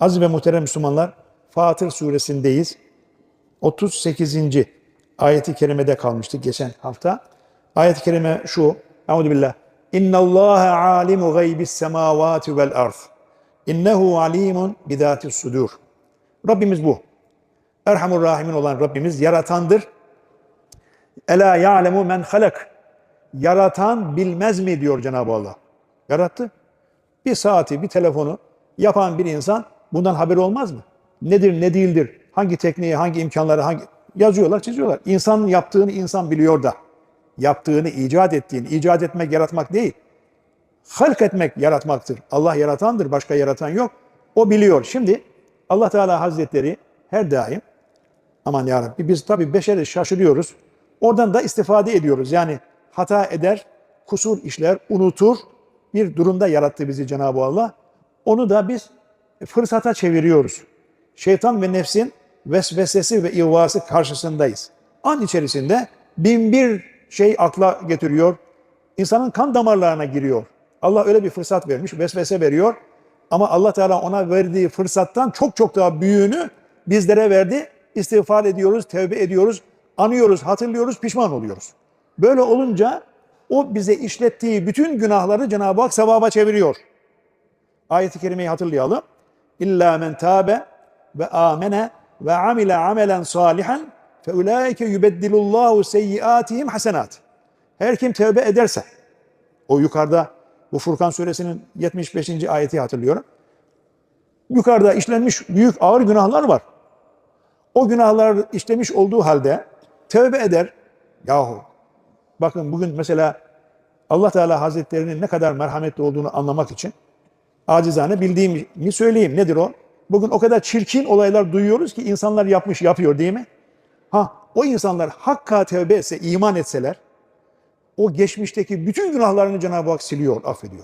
Aziz ve muhterem Müslümanlar, Fatır suresindeyiz. 38. ayeti kerimede kalmıştık geçen hafta. Ayet-i kerime şu. Euzu billah. İnna Allah alimu gaybis semavati vel ard. İnnehu alimun bidatis sudur. Rabbimiz bu. Erhamur Rahimin olan Rabbimiz yaratandır. Ela ya'lemu men halak. Yaratan bilmez mi diyor Cenab-ı Allah. Yarattı. Bir saati, bir telefonu yapan bir insan bundan haberi olmaz mı? Nedir, ne değildir? Hangi tekniği, hangi imkanları, hangi yazıyorlar, çiziyorlar. İnsanın yaptığını insan biliyor da. Yaptığını, icat ettiğini, icat etmek, yaratmak değil. Halk etmek yaratmaktır. Allah yaratandır, başka yaratan yok. O biliyor. Şimdi Allah Teala Hazretleri her daim aman ya Rabbi biz tabii beşeri şaşırıyoruz. Oradan da istifade ediyoruz. Yani hata eder, kusur işler, unutur. Bir durumda yarattı bizi Cenab-ı Allah. Onu da biz fırsata çeviriyoruz. Şeytan ve nefsin vesvesesi ve ivvası karşısındayız. An içerisinde bin bir şey akla getiriyor. İnsanın kan damarlarına giriyor. Allah öyle bir fırsat vermiş, vesvese veriyor. Ama Allah Teala ona verdiği fırsattan çok çok daha büyüğünü bizlere verdi. İstiğfar ediyoruz, tevbe ediyoruz, anıyoruz, hatırlıyoruz, pişman oluyoruz. Böyle olunca o bize işlettiği bütün günahları Cenab-ı Hak sevaba çeviriyor. Ayet-i kerimeyi hatırlayalım. İlla men tabe ve amene ve amile amelen salihan fe ulaike yubeddilullahu seyyiatihim hasenat. Her kim tevbe ederse o yukarıda bu Furkan suresinin 75. ayeti hatırlıyorum. Yukarıda işlenmiş büyük ağır günahlar var. O günahlar işlemiş olduğu halde tevbe eder. Yahu bakın bugün mesela Allah Teala Hazretlerinin ne kadar merhametli olduğunu anlamak için acizane bildiğimi söyleyeyim. Nedir o? Bugün o kadar çirkin olaylar duyuyoruz ki insanlar yapmış, yapıyor değil mi? Ha, o insanlar hakka tevbe etse, iman etseler, o geçmişteki bütün günahlarını Cenab-ı Hak siliyor, affediyor.